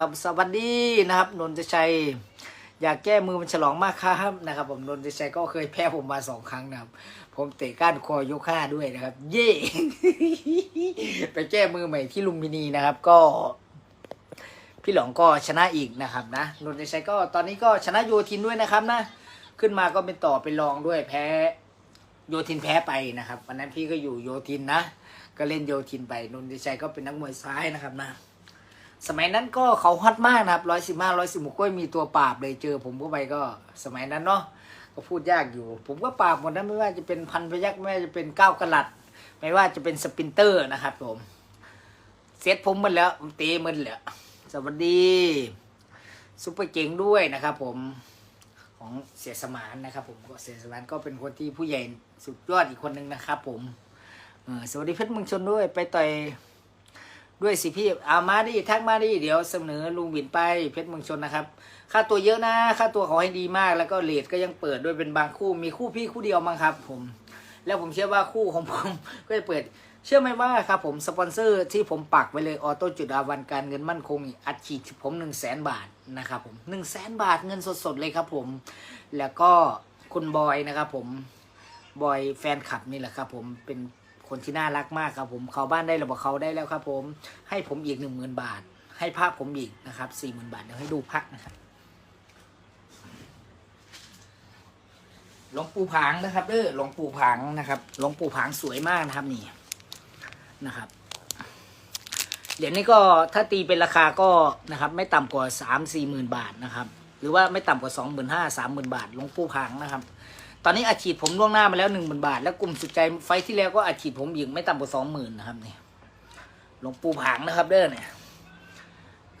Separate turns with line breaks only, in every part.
ครับสวัสดีนะครับนนทชัย อยากแก้มือมันฉลองมากครับนะครับผมนนทชัยก็เคยแพ้ผมมาสองครั้งนะครับ ผมเตะก้านคอยกห้าด้วยนะครับ เย่ไปแก้มือใหม่ที่ลุมพินีนะครับ ก็ พี่หลองก็ชนะอีกนะครับนะนนทชัยก็ตอนนี้ก็ชนะโยทินด้วยนะครับนะ ขึ้นมาก็เป็นต่อเป็นรองด้วยแพ้ โยทินแพ้ไปนะครับวันนั้นพี่ก็อยู่โยทินนะก็เล่นโยทินไปนนทชัยก็เป็นนักมวยซ้ายนะครับนะ สมัยนั้นก็เขาฮอตมากนะครับร้อยสิบห้าร้อยสิบหกก็มีตัวปราบเลยเจอ ผมเข้าไปก็สมัยนั้นเนาะก็พูดยากอยู่ ผมก็ปราบหมดนะไม่ว่าจะเป็นพันพยักไม่ว่าจะเป็นเก้ากระลัด ไม่ว่าจะเป็นสปินเตอร์นะครับผมเซตผมหมดแล้วผมตีหมันแล้วสวัสดีซุปเปอร์เก่งด้วยนะครับผมของเสียสมานนะครับผมก็เสียสมานก็เป็นคนที่ผู้ใหญ่สุดยอดอีกคนหนึ่งนะครับ ผมสวัสดีเพชรเมืองชนด้วย ไปต่อย ด้วยสิพี่เอามาดิทักมาดิเดี๋ยวเสนอลุงบินไปเพชรเมืองชนนะครับ ค่าตัวเยอะนะ ค่าตัวเขาให้ดีมากแล้วก็เลทก็ยังเปิดด้วยเป็นบางคู่มีคู่พี่คู่เดียวมั้งครับ ผม แล้วผมเชื่อว่าคู่ของผมก็จะเปิด เชื่อไหมว่าครับผมสปอนเซอร์ที่ผมปักไว้เลยออโต้จุดอาวันการเงินมั่นคงอัดฉีดผมหนึ่งแสนบาทนะครับผมหนึ่งแสนบาทเงินสดๆเลยครับผม แล้วก็คุณบอยนะครับผมบอยแฟนคลับนี่แหละครับผมเป็น คนที่น่ารักมากครับผมเขาบ้านได้ระบอเขาได้แล้วครับ ผม ให้ผมอีกหนึ่งหมื่นบาท ให้ภาพผมอีกนะครับสี่หมื่นบาทเดี๋ยวให้ดูพักนะครับหลวงปู่ผางนะครับเด้อหลวงปู่ผางนะครับหลวงปู่ผางสวยมากนะครับนี่นะครับเหรียญนี้ก็ถ้าตีเป็นราคาก็นะครับ ไม่ต่ำกว่าสามสี่หมื่นบาทนะครับ หรือว่าไม่ต่ำกว่าสองหมื่นห้าสามหมื่นบาทหลวงปู่ผางนะครับ ตอนนี้อาชีพผมล่วงหน้ามาแล้วหนึ่งหมื่นบาท แล้วกลุ่มสุดใจไฟที่แล้วก็อาชีพผมยิงไม่ต่ำกว่าสองหมื่นนะครับนี่หลวงปู่ผางนะครับ เด้อเนี่ย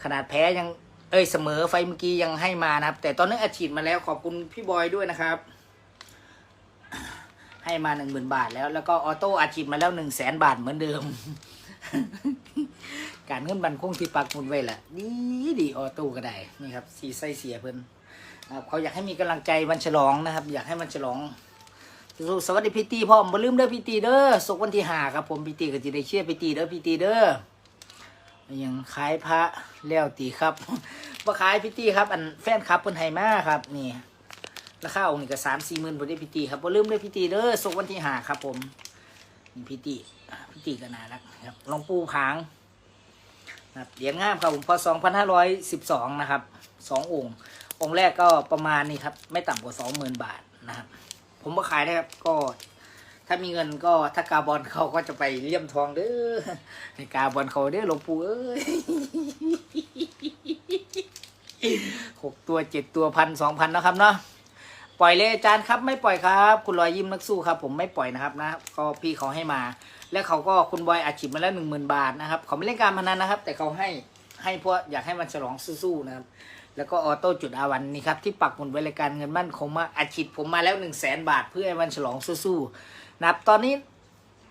ขนาดแพ้ยัง เอ้ยเสมอไฟเมื่อกี้ยังให้มานะครับ แต่ตอนนี้อาชีพมาแล้วขอบคุณพี่บอยด้วยนะครับ ให้มาหนึ่งหมื่นบาทแล้ว แล้วก็ออโต้อาชีพมาแล้วหนึ่งแสนบาทเหมือนเดิม การเงินบันคงที่ปักมุนไว้แหละดีดีออโต้ก็ได้นี่ครับสีไส้เสียเพิ่น นะครับเขาอยากให้มีกำลังใจวันฉลองนะครับ อยากให้มันฉลองสู้สวัสดีพี่ตีพ่อมบ่ลืมเด้อพี่ตีเด้อสุกวันที่หาครับผมพี่ตีก็จะได้เชียร์พี่ตีเด้อพี่ตีเด้อยังขายพระแล้วตีครับว่าขายพี่ตีครับ อันแฟนครับเพิ่นให้มาครับ นี่ราคาองค์นี้ก็สามสี่หมื่นบ่ได้พี่ตีครับบ่ลืมเด้อพี่ตีเด้อสุกวันที่หาครับ ผมนี่พี่ตีพี่ตีก็น่ารักครับลวงปูผางนะเหรียญงามครับผมพศสองพันห้าร้อยสิบสองนะครับสององค์ องค์แรกก็ประมาณนี้ครับ ไม่ต่ำกว่าสองหมื่นบาทนะครับ ผมก็ขายได้ครับก็ ถ้ามีเงินก็ถ้ากาบอลเขาก็จะไปเลี่ยมทองเด้อในกาบอลเขาเด้อหลวงปู่เอ้ยหกตัวเจ็ดตัวพันสองพันนะครับเนาะปล่อยเลยอาจารย์ครับ ไม่ปล่อยครับ คุณรอยยิ้มนักสู้ครับ ผมไม่ปล่อยนะครับนะก็พี่เขาให้มา แล้วเขาก็คุณบอยอาชีพมาแล้วหนึ่งหมื่นบาทนะครับเขาไม่เล่นการพนันนะครับ แต่เขาให้ให้เพราะอยากให้มันฉลองสู้ๆนะครับ แล้วก็ออโต้จุดอาวันนี่ครับ ที่ปักหมุดไว้รายการเงินมั่นคงมาอาชีพผมมาแล้วหนึ่งแสนบาท เพื่อให้มันฉลองสู้ๆนะครับ ตอนนี้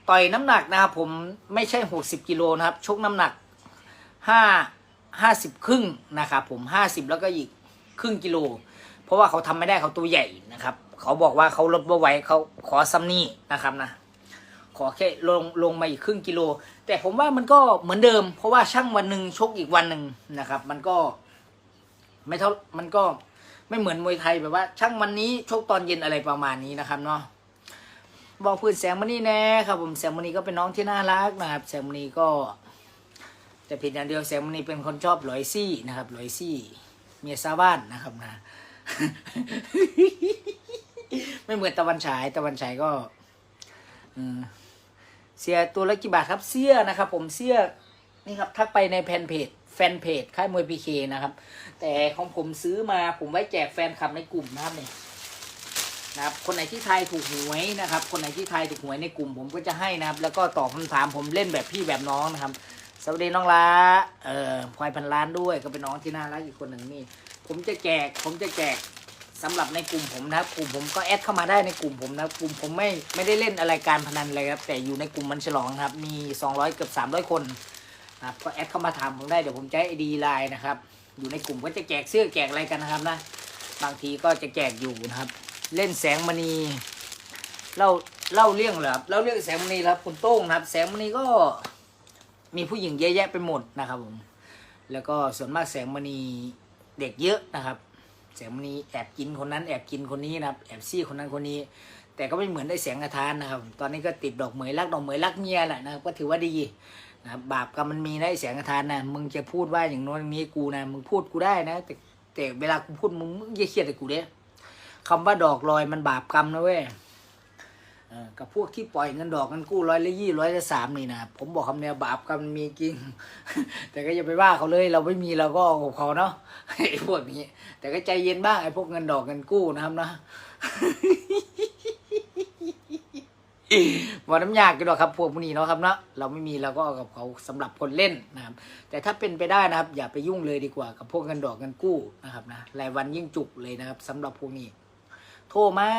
ต่อยน้ำหนักนะครับผมไม่ใช่หกสิบกิโลนะครับ ชกน้ำหนักห้าห้าสิบครึ่งนะครับผมห้าสิบแล้วก็อีกครึ่งกิโล เพราะว่าเขาทำไม่ได้เขาตัวใหญ่นะครับ เขาบอกว่าเขาลดบ่ไหวเขาขอซัมนี่นะครับนะขอแค่ลงลงมาอีกครึ่งกิโล แต่ผมว่ามันก็เหมือนเดิม เพราะว่าช่างวันหนึ่งชกอีกวันหนึ่งนะครับ มันก็ ไม่เท่ามันก็ไม่เหมือนมวยไทยแบบว่า ช่างวันนี้ชกตอนเย็นอะไรประมาณนี้นะครับเนาะบอกพื้นแสงมณีแน่ครับ ผมแสงมณีก็เป็นน้องที่น่ารักนะครับ แสงมณีก็แต่เพียงอย่างเดียวแสงมณีเป็นคนชอบลอยซี่นะครับลอยซี่เมียซาบ้านนะครับนะ ไม่เหมือนตะวันฉายตะวันฉายก็เสียตัวละกี่บาทครับเสื้อนะครับ ผมเสื้อนี่ครับทักไปในแฟนเพจ แฟนเพจค่ายมวยพีเคนะครับ แต่ของผมซื้อมาผมไว้แจกแฟนคลับในกลุ่มนะครับเนี่ยนะครับคนไหนที่ทายถูกหวยนะครับ คนไหนที่ทายถูกหวยในกลุ่มผมก็จะให้นะครับ แล้วก็ตอบคำถามผมเล่นแบบพี่แบบน้องนะครับ สวัสดีน้องล้าเอ่อพลอยพันล้านด้วยก็เป็นน้องที่น่ารักอีกคนหนึ่งนี่ ผมจะแจกผมจะแจกสำหรับในกลุ่มผมนะครับ กลุ่มผมก็แอดเข้ามาได้ในกลุ่มผมนะกลุ่มผมไม่ไม่ได้เล่นอะไรการพนันเลยครับแต่อยู่ในกลุ่มมันฉลองครับ มี 200 เกือบ300 คน ครับก็แอดเข้ามาถามผมได้เดี๋ยวผมจะให้ดีไลน์นะครับ อยู่ในกลุ่มก็จะแจกเสื้อแจกอะไรกันนะครับนะบางทีก็จะแจกอยู่นะครับ เล่นแสงมณีเล่าเล่าเรื่องเหรอครับเล่าเรื่องแสงมณีครับคุณโต้งนะครับ แสงมณีก็มีผู้หญิงเยอะแยะไปหมดนะครับผมแล้วก็ส่วนมากแสงมณีเด็กเยอะนะครับ แสงมณีแอบกินคนนั้นแอบกินคนนี้นะครับแอบซี่คนนั้นคนนี้ แต่ก็ไม่เหมือนได้แสงกระทานนะครับ ตอนนี้ก็ติดดอกเหมยรักดอกเหมยรักเมียแหละนะครับก็ถือว่าดี นะครับบาปกรรมมันมีนะไอ้แสงกระทานนะมึงจะพูดว่าอย่างโน้นอย่างนี้กูนะมึงพูดกูได้นะ แต่แต่เวลากูพูดมึงมึงอย่าเครียดกับกูเด้คำว่าดอกลอยมันบาปกรรมนะเว้ยกับพวกที่ปล่อยเงินดอกเงินกู้ร้อยละยี่ร้อยละสามนี่นะผมบอกคำเนี้ยบาปกรรมมีจริง แต่ก็อย่าไปว่าเขาเลยเราไม่มีเราก็เอากับเขาเนาะไอ้พวกนี้ แต่ก็ใจเย็นบ้างไอ้พวกเงินดอกเงินกู้นะครับนะ ว่าน้ำยากกันหรอกครับพวกพวกนี้เนาะครับเนาะเราไม่มีเราก็เอากับเขาสำหรับคนเล่นนะครับแต่ถ้าเป็นไปได้นะครับ อย่าไปยุ่งเลยดีกว่ากับพวกเงินดอกเงินกู้นะครับนะรายวันยิ่งจุกเลยนะครับสำหรับพวกนี้ โทรมา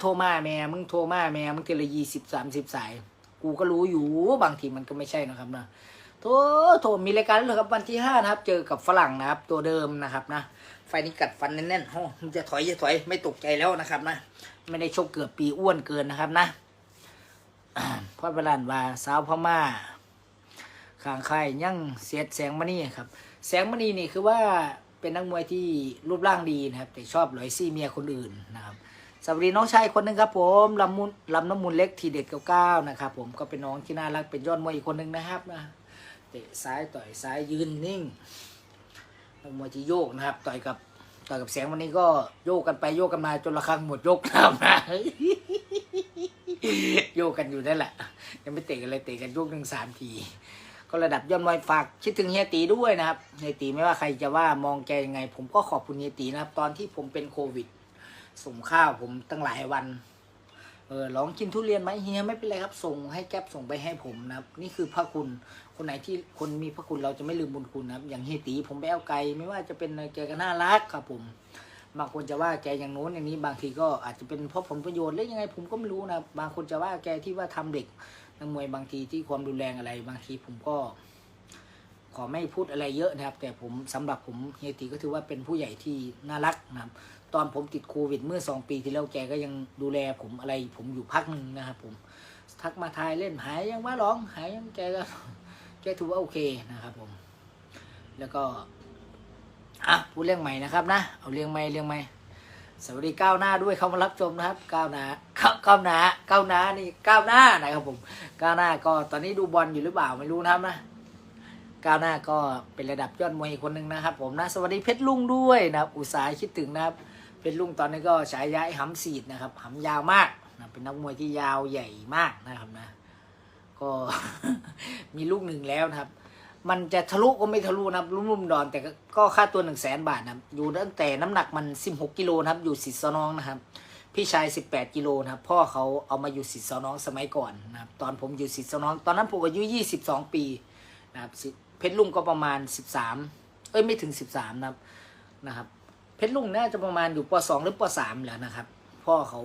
โทรมาแม่มึงโทรมาแม่มึงทีลยี่สิบสามสิบสาย กูก็รู้อยู่บางทีมันก็ไม่ใช่นะครับนะโทรโทรมีรายการเลยครับวันที่ห้านะครับ เจอกับฝรั่งนะครับ ตัวเดิมนะครับนะไฟนี้กัดฟันแน่นๆโอ้มึงจะถอยจะถอยไม่ตกใจแล้วนะครับนะ ไม่ได้ชกเกือบปีอ้วนเกินนะครับนะ พ่อประหลานว่าสาวพม่าข้างใครยังเสียดแสงมณีครับ แสงมณีนี่คือว่าเป็นนักมวยที่รูปร่างดีนะครับ แต่ชอบหลอยซี่เมียคนอื่นนะครับสวัสดีน้องชายคนหนึ่งครับผมลำมุนลำน้ำมูลเล็กทีเด็ดเก้าเก้านะครับผมก็เป็นน้องที่น่ารักเป็นยอดมวยอีกคนหนึ่งนะครับนะเตะซ้ายต่อยซ้ายยืนนิ่งนักมวยที่โยกนะครับ ต่อยกับต่อยกับแสงวันนี้ก็โยกกันไปโยกกันมาจนระฆังหมดยกนะครับนะ โยกกันอยู่นั่นแหละ ยังไม่เตะกันเลยเตะกันยกหนึ่งสามที ก็ระดับยอดมวยฝากคิดถึงเฮียตีด้วยนะครับเฮียตีไม่ว่าใครจะว่ามองแกยังไง ผมก็ขอบคุณเฮียตีนะครับ ตอนที่ผมเป็นโควิดส่งข้าวผมตั้งหลายวัน เออลองกินทุเรียนไหมเฮียไม่เป็นไรครับ ส่งให้แก๊ปส่งไปให้ผมนะครับ นี่คือพระคุณ คนไหนที่คนมีพระคุณเราจะไม่ลืมบุญคุณนะครับ อย่างเฮียตีผมไปเอาไกล ไม่ว่าจะเป็นแกก็น่ารักครับผม บางคนจะว่าแกอย่างโน้นอย่างนี้บางทีก็อาจจะเป็นเพราะผลประโยชน์หรือยังไงผมก็ไม่รู้นะบางคนจะว่าแกที่ว่าทำเด็กนักมวยบางทีที่ความรุนแรงอะไร บางทีผมก็ ขอไม่พูดอะไรเยอะนะครับ แต่ผมสำหรับผมเฮียตีก็ถือว่าเป็นผู้ใหญ่ที่น่ารักนะครับ ตอนผมติดโควิดเมื่อสองปีที่แล้วแกก็ยังดูแลผมอะไร ผมอยู่พักหนึ่งนะครับผมทักมาทายเล่นหายยังว่าร้องหายยังแกก็แกถือว่าโอเคนะครับผม แล้วก็ อะพูดเรื่องใหม่นะครับนะ เอาเรื่องใหม่เรื่องใหม่สวัสดีก้าวหน้าด้วยเข้ามารับชมนะครับก้าวหน้าก้าวก้าวหน้าก้าวหน้านี่ก้าวหน้านะครับผมก้าวหน้าก็ตอนนี้ดูบอลอยู่หรือเปล่าไม่รู้นะครับนะก้าวหน้าก็เป็นระดับยอดมวยคนหนึ่งนะครับ ผมนะสวัสดีเพชรลุงด้วยนะครับ อุตสาหคิดถึงนะครับเพชรลุงตอนนี้ก็ฉายาไอ้หำสีดนะครับหำยาวมากนะเป็นนักมวยที่ยาวใหญ่มากนะครับนะ ก็มีลูกหนึ่งแล้วนะครับ มันจะทะลุก็ไม่ทะลุนะครับ รุ่มๆดอน แต่ก็ค่าตัวหนึ่งแสนบาทนะครับ อยู่ตั้งแต่น้ำหนักมันสิบหกกิโลนะครับ อยู่สิทธิ์สนองนะครับ พี่ชายสิบแปดกิโลนะครับ พ่อเขาเอามาอยู่สิทธิ์สนองสมัยก่อนนะครับ ตอนผมอยู่สิทธิ์สนอง ตอนนั้นผมอายุยี่สิบสองปีนะครับ เพชรลุงก็ประมาณสิบสามเอ้ยไม่ถึงสิบสามนะครับ นะครับ เพชรลุงน่าจะประมาณอยู่ปสองหรือปสามแล้วนะครับ พ่อเขา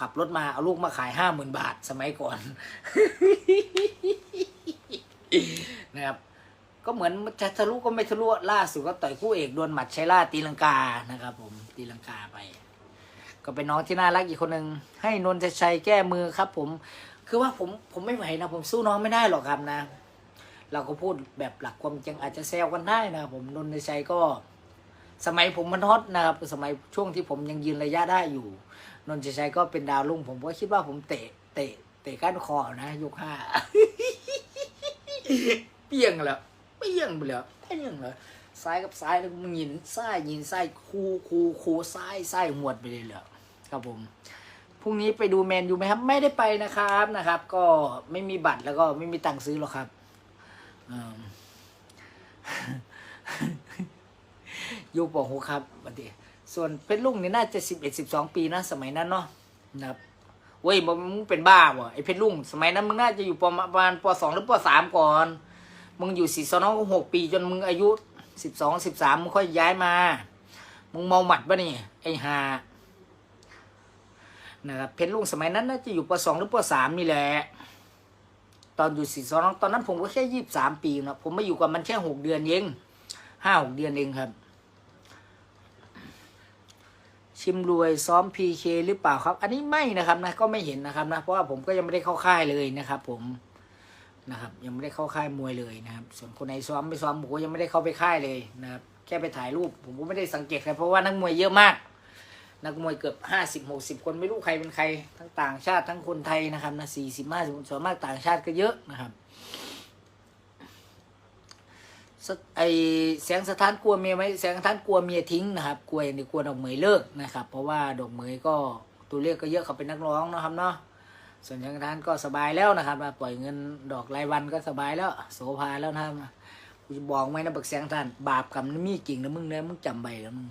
ขับรถมาเอาลูกมาขายห้าหมื่นบาทสมัยก่อนนะครับ ก็เหมือนจะทะลุก็ไม่ทะลุล่าสุดก็ต่อยคู่เอกดวลหมัดชัยล่าตีลังกานะครับ ผมตีลังกาไป ก็เป็นน้องที่น่ารักอีกคนหนึ่งให้นนทชัยแก้มือครับ ผม คือว่าผมผมไม่ไหวนะผมสู้น้องไม่ได้หรอกครับนะ เราก็พูดแบบหลักความจริงอาจจะแซวกันได้นะครับผมนนทชัยก็ สมัยผมมันฮอตนะครับสมัยช่วงที่ผมยังยืนระยะได้อยู่ นนทชัยก็เป็นดาวรุ่งผมก็คิดว่าผมเตะเตะเตะก้านคอนะยกห้าเปี้ยงแล้ว เปี้ยงไปแล้วเปี้ยงเลยซ้ายกับซ้ายแล้วมึงยินซ้ายยินซ้ายคูคูคูซ้ายซ้ายหวดไปเลยเหรอครับผมพรุ่งนี้ไปดูแมนยูไหมครับ ไม่ได้ไปนะครับนะครับ ก็ไม่มีบัตรแล้วก็ไม่มีตังค์ซื้อหรอกครับอืมยุคปหกครับบัดนี้ส่วนเพชรลุงนี่น่าจะสิบเอ็ดสิบสองปีนะสมัยนั้นเนาะนะครับเว้ยมึงเป็นบ้าวะไอเพชรลุงสมัยนั้นมึงน่าจะอยู่ประมาณปสองหรือปสามก่อน มึงอยู่สี่สองหกปีจนมึงอายุสิบสองสิบสามมึงค่อยย้ายมา มึงเมาหมัดปะนี่ไอฮานะครับเพชรลุงสมัยนั้นน่าจะอยู่ปสองหรือปสามนี่แหละตอนอยู่สีสองตอนนั้นผมก็แค่ยี่สิบสามปีนะผมมาอยู่กับมันแค่หกเดือนเองห้าหกเดือนเองครับ ชิมรวยซ้อมพีเคหรือเปล่าครับ อันนี้ไม่นะครับนะก็ไม่เห็นนะครับนะเพราะว่าผมก็ยังไม่ได้เข้าค่ายเลยนะครับผม นะครับ ยังไม่ได้เข้าค่ายมวยเลยนะครับ ส่วนคนไหนซ้อมไม่ซ้อมผมก็ยังไม่ได้เข้าไปค่ายเลยนะครับ แค่ไปถ่ายรูปผมก็ไม่ได้สังเกตใครเพราะว่านักมวยเยอะมาก นักมวยเกือบห้าสิบหกสิบคนไม่รู้ใครเป็นใคร ทั้งต่างชาติทั้งคนไทยนะครับนะสี่สิบห้าสิบส่วนมากต่างชาติก็เยอะนะครับไอแสงสถานกลัวเมียไหมแสงสถานกลัวเมียทิ้งนะครับ กลัวอย่างเดียวกลัวดอกเหมยเลิกนะครับ เพราะว่าดอกเหมยก็ตัวเลขก็เยอะเขาเป็นนักร้องนะครับเนาะ ส่วนแสงสถานก็สบายแล้วนะครับมาปล่อยเงินดอกรายวันก็สบายแล้ว โสภาแล้วนะครับกูจะบอกไหมนะบักแสงสถานบาปกรรมนั้นมีจริงนะมึงเนี่ยมึงจำใบแล้วมึง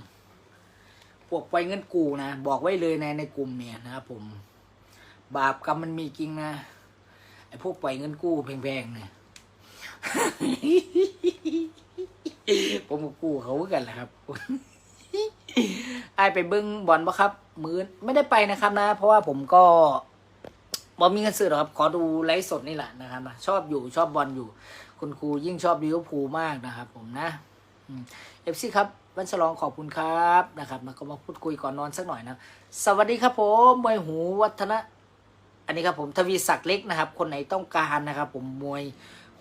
พวกปล่อยเงินกูนะบอกไว้เลยในในกลุ่มเนี่ยนะครับผม บาปกรรมมันมีจริงนะไอ้พวกปล่อยเงินกู้แพงๆเนี่ยผมก็กู้เขาเหมือนกันแหละครับไอไปเบิ้งบอลปะครับ มือไม่ได้ไปนะครับนะ เพราะว่าผมก็ บอมีเงินซื้อหรอครับ ขอดูไลฟ์สดนี่แหละนะครับนะชอบอยู่ชอบบอลอยู่ คุณครูยิ่งชอบลิเวอร์พูลมากนะครับ ผมนะเอฟซีครับวันฉลองขอบคุณครับนะครับมาก็มาพูดคุยก่อนนอนสักหน่อยนะสวัสดีครับผมมวยหูวัฒนะ อันนี้ครับผมทวีศักดิ์เล็กนะครับ คนไหนต้องการนะครับ ผมมวย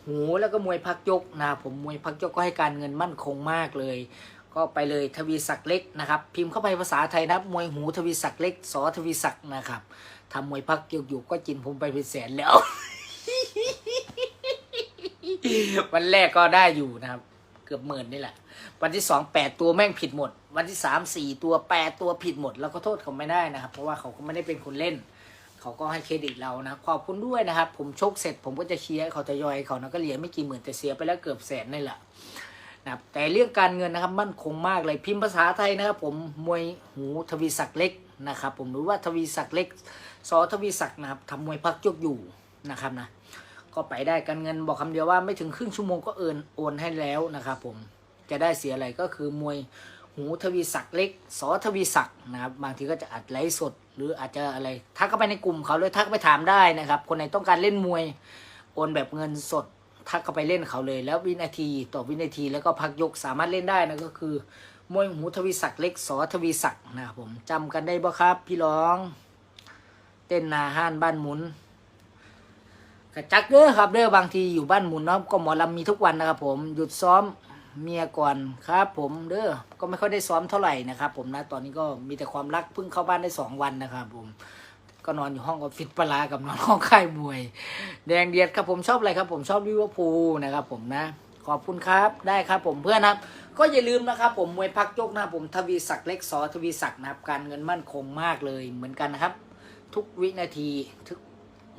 หูแล้วก็มวยพักยกนะครับผมมวยพักยกก็ให้การเงินมั่นคงมากเลย ก็ไปเลยทวีศักดิ์เล็กนะครับ พิมพ์เข้าไปภาษาไทยนะมวยหูทวีศักดิ์เล็กสอทวีศักดิ์นะครับ ทำมวยพักเกี่ยกอยู่ก็จินผมไปเป็นแสนแล้ว วันแรกก็ได้อยู่นะครับ เกือบหมื่นนี่แหละ วันที่สองแปดตัวแม่งผิดหมด วันที่สามสี่ตัวแปดตัวผิดหมด แล้วก็โทษเขาไม่ได้นะครับ เพราะว่าเขาก็ไม่ได้เป็นคนเล่น เขาก็ให้เครดิตเรานะขอบคุณด้วยนะครับ ผมชกเสร็จผมก็จะเชียร์เขาจะยอยเขานะก็เหลือไม่กี่หมื่นแต่เสียไปแล้วเกือบแสนนี่แหละนะครับแต่เรื่องการเงินนะครับมั่นคงมากเลยพิมพ์ภาษาไทยนะครับผมมวยหูทวีศักดิ์เล็กนะครับผมหรือว่าทวีศักดิ์เล็ก ซอทวีศักดิ์นะครับทำมวยพักยกอยู่นะครับนะก็ไปได้การเงินบอกคำเดียวว่าไม่ถึงครึ่งชั่วโมงก็เอินโอนให้แล้วนะครับผมจะได้เสียอะไรก็คือมวยหูทวีศักดิ์เล็กสอทวีศักดิ์นะครับบางทีก็จะอัดไลฟ์สด หรืออาจจะอะไรทักเข้าไปในกลุ่มเขาเลยทักไปถามได้นะครับ คนไหนต้องการเล่นมวยโอนแบบเงินสด ทักเข้าไปเล่นเขาเลย แล้ววินาทีต่อวินาทีแล้วก็พักยกสามารถเล่นได้นะก็คือมวยหูทวีศักดิ์เล็กสอทวีศักดิ์นะครับผมจำกันได้บ่ครับ พี่ร้อง ต้นนาห้านบ้านหมุนกระจักเด้อครับเด้อบางทีอยู่บ้านหมุนเนาะก็หมอลำมีทุกวันนะครับ ผมหยุดซ้อมเมียก่อนครับ ผมเด้อก็ไม่ค่อยได้ซ้อมเท่าไหร่นะครับ ผมนะตอนนี้ก็มีแต่ความรักเพิ่งเข้าบ้านได้สองวันนะครับ ผม ก็นอนอยู่ห้องออฟฟิศปลากับนอนห้องค่ายมวย แดงเดียดครับผมชอบอะไรครับ ผมชอบลิเวอร์พูลนะครับ ผมนะ ขอบคุณครับได้ครับ ผมเพื่อนครับ ก็อย่าลืมนะครับ ผมมวยพักยกนะผมทวีศักดิ์เล็กสอทวีศักดิ์นะครับการเงินมั่นคงมากเลยเหมือนกันนะครับ ทุกวินาทีทุก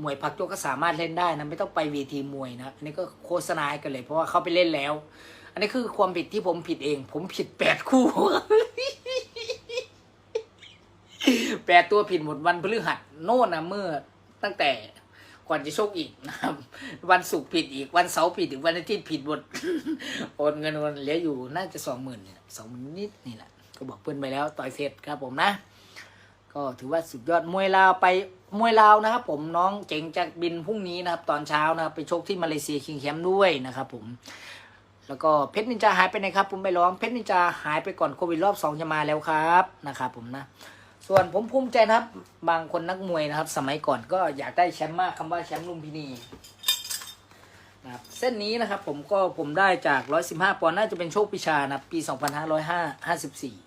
มวยพักยกก็สามารถเล่นได้นะไม่ต้องไปเวทีมวยนะอันนี้ก็โฆษณากันเลยเพราะว่าเขาไปเล่นแล้ว อันนี้คือความผิดที่ผมผิดเอง ผมผิดแปดคู่แปดตัวผิดหมดวันพฤหัสโน่นนะเมื่อตั้งแต่ก่อนจะโชคอีกนะครับ วันศุกร์ผิดอีกวันเสาร์ผิดอีกวันอาทิตย์ผิดหมดโอนเงินวันเหลืออยู่น่าจะสองหมื่นสองหมื่นนิดนี่แหละก็บอกเพื่อนไปแล้วต่อยเสร็จครับผมนะ ก็ถือว่าสุดยอดมวยลาวไปมวยลาวนะครับผมน้องเจ๋งจากบินพรุ่งนี้นะครับ ตอนเช้านะครับไปชกที่มาเลเซียคิงแคมด้วยนะครับผมแล้วก็เพชรนินจาหายไปไหนครับผมไปร้องเพชรนินจาหายไปก่อนโควิดรอบสองจะมาแล้วครับนะครับผมนะ ส่วนผมภูมิใจนะครับ บางคนนักมวยนะครับ สมัยก่อนก็อยากได้แชมป์มากคำว่าแชมป์ลุมพินีนะครับเส้นนี้นะครับผมก็ผมได้จาก 115 ปอนด์น่าจะเป็นโชคพิชานะครับปี 2554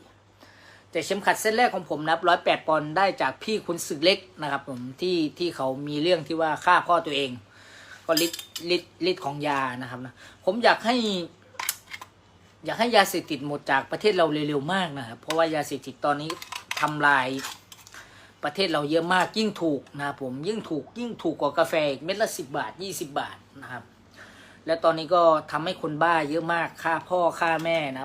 แต่เข็มขัดเส้นแรกของผมนะครับร้อยแปดปอนด์ได้จากพี่คุณศึกเล็กนะครับ ผมที่ที่เขามีเรื่องที่ว่าฆ่าพ่อตัวเอง ก็ฤทธิ์ฤทธิ์ฤทธิ์ของยานะครับนะผมอยากให้ อยากให้ยาเสพติดหมดจากประเทศเราเร็วๆมากนะครับเพราะว่ายาเสพติดตอนนี้ทำลายประเทศเราเยอะมากยิ่งถูกนะครับผมยิ่งถูกยิ่งถูกกว่ากาแฟเม็ดละสิบบาทยี่สิบาทนะครับ และตอนนี้ก็ทำให้คนบ้าเยอะมากฆ่าพ่อฆ่าแม่นะครับ